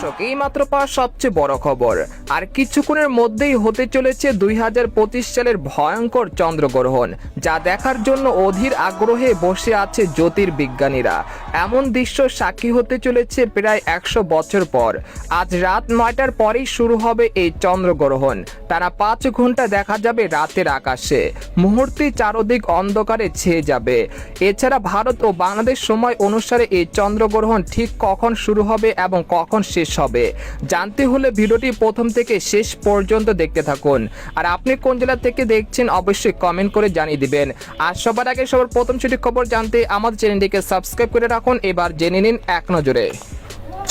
দর্শক এই মাত্র পাওয়া সবচেয়ে বড় খবর। আর কিছুক্ষণের মধ্যেই হতে চলেছে দুই হাজার পঁচিশ সালের ভয়ঙ্কর চন্দ্রগ্রহণ, যা দেখার জন্য অধীর আগ্রহে বসে আছে জ্যোতির্বিজ্ঞানীরা। এমন দৃশ্য সাক্ষী হতে চলেছে প্রায় একশো বছর পর। আজ রাত নয়টার পরেই শুরু হবে এই চন্দ্রগ্রহণ। তারা পাঁচ ঘণ্টা দেখা যাবে রাতের আকাশে। মুহূর্তে চারদিক অন্ধকারে ছেয়ে যাবে। এছাড়া ভারত ও বাংলাদেশ সময় অনুসারে এই চন্দ্রগ্রহণ ঠিক কখন শুরু হবে এবং কখন শেষ হবে। জানতে হলে ভিডিওটি প্রথম থেকে শেষ পর্যন্ত দেখতে থাকুন। আর আপনি কোন জেলা থেকে দেখছেন অবশ্যই কমেন্ট করে জানিয়ে দিবেন। আর সবার আগে সবার প্রথম সঠিক খবর জানতে আমাদের চ্যানেলটিকে সাবস্ক্রাইব করে রাখুন। এবার জেনে নিন এক নজরে।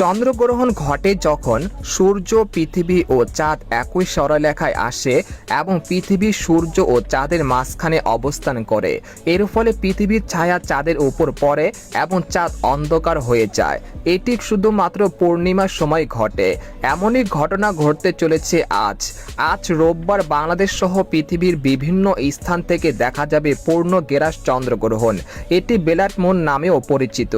চন্দ্রগ্রহণ ঘটে যখন সূর্য, পৃথিবী ও চাঁদ একই সরলেখায় আসে এবং পৃথিবী সূর্য ও চাঁদের মাঝখানে অবস্থান করে। এর ফলে পৃথিবীর ছায়া চাঁদের উপর পড়ে এবং চাঁদ অন্ধকার হয়ে যায়। এটি শুধুমাত্র পূর্ণিমার সময় ঘটে। এমনই ঘটনা ঘটতে চলেছে আজ। আজ রোববার বাংলাদেশ সহ পৃথিবীর বিভিন্ন স্থান থেকে দেখা যাবে পূর্ণ গেরাস চন্দ্রগ্রহণ। এটি বেলাট মুন নামেও পরিচিত।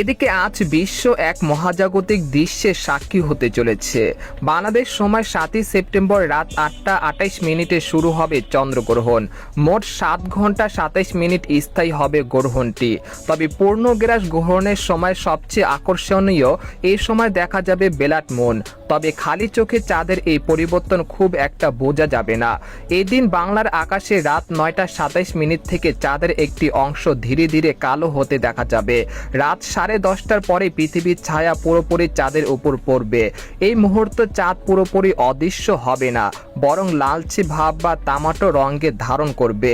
এদিকে আজ বিশ্ব এক মহাজাগতিক দৃশ্যের সাক্ষী হতে চলেছে। বাংলাদেশ সময় সাতই সেপ্টেম্বর রাত আটটা আটাইশ মিনিটে শুরু হবে চন্দ্রগ্রহণ। মোট সাত ঘণ্টা সাতাইশ মিনিট স্থায়ী হবে গ্রহণটি। তবে পূর্ণগ্রাস গ্রহণের সময় সবচেয়ে আকর্ষণীয় এই সময় দেখা যাবে বেলাট মন। তবে খালি চোখে চাঁদের এই পরিবর্তন খুব একটা বোঝা যাবে না। এদিন বাংলার আকাশে রাত নয়টা সাতাইশ মিনিট থেকে চাঁদের একটি অংশ ধীরে ধীরে কালো হতে দেখা যাবে। রাত সাড়ে দশটার পরে পৃথিবীর ছায়া পুরোপুরি চাঁদের উপর পড়বে। এই মুহূর্তে চাঁদ পুরোপুরি অদৃশ্য হবে না, বরং লালচে ভাব বা তামাটো রঙে ধারণ করবে।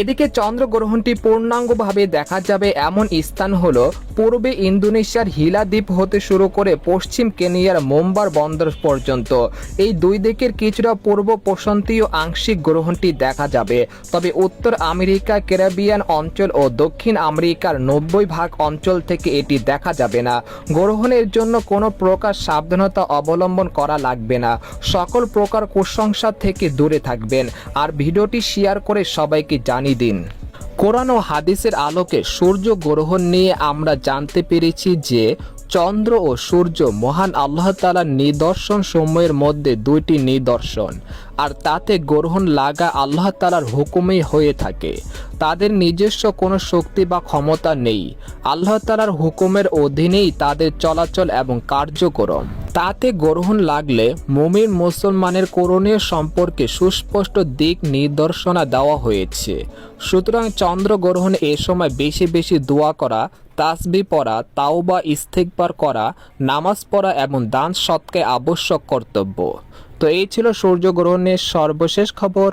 এদিকে চন্দ্রগ্রহণটি পূর্ণাঙ্গভাবে দেখা যাবে এমন স্থান হলো পূর্বে ইন্দোনেশিয়ার হিলা দ্বীপ হতে শুরু করে পশ্চিম কেনিয়ার মোম্বার বন্দর পর্যন্ত। এই দুই দিকের কিছুটা পূর্ব প্রশান্তীয় আংশিক গ্রহণটি দেখা যাবে। তবে উত্তর আমেরিকা, ক্যারিবিয়ান অঞ্চল ও দক্ষিণ আমেরিকার নব্বই ভাগ অঞ্চল থেকে এটি দেখা যাবে না। গ্রহণের জন্য কোনো প্রকার সাবধানতা অবলম্বন করা লাগবে না। সকল প্রকার কুসংসার থেকে দূরে থাকবেন। আর ভিডিওটি শেয়ার করে সবাইকে জানিয়ে দিন। কোরআন ও হাদিসের আলোকে সূর্য গ্রহণ নিয়ে আমরা জানতে পেরেছি যে চন্দ্র ও সূর্য মহান আল্লাহ তালার নিদর্শন সময়ের মধ্যে দুইটি নিদর্শন। আর তাতে গ্রহণ লাগা আল্লাহ তালার হুকুমেই হয়ে থাকে। তাদের নিজস্ব কোনো শক্তি বা ক্ষমতা নেই। আল্লাহ তালার হুকুমের অধীনেই তাদের চলাচল এবং কার্যক্রম। তাতে গ্রহণ লাগলে মুমিন মুসলমানের করণীয় সম্পর্কে সুস্পষ্ট দিক নির্দেশনা দেওয়া হয়েছে। সুতরাং চন্দ্রগ্রহণ এ সময় বেশি বেশি দোয়া করা, তাসবি পড়া, তাওবা ইস্তেকবার করা, নামাজ পড়া এবং দান সৎকে আবশ্যক কর্তব্য। তো এই ছিল সূর্যগ্রহণের সর্বশেষ খবর।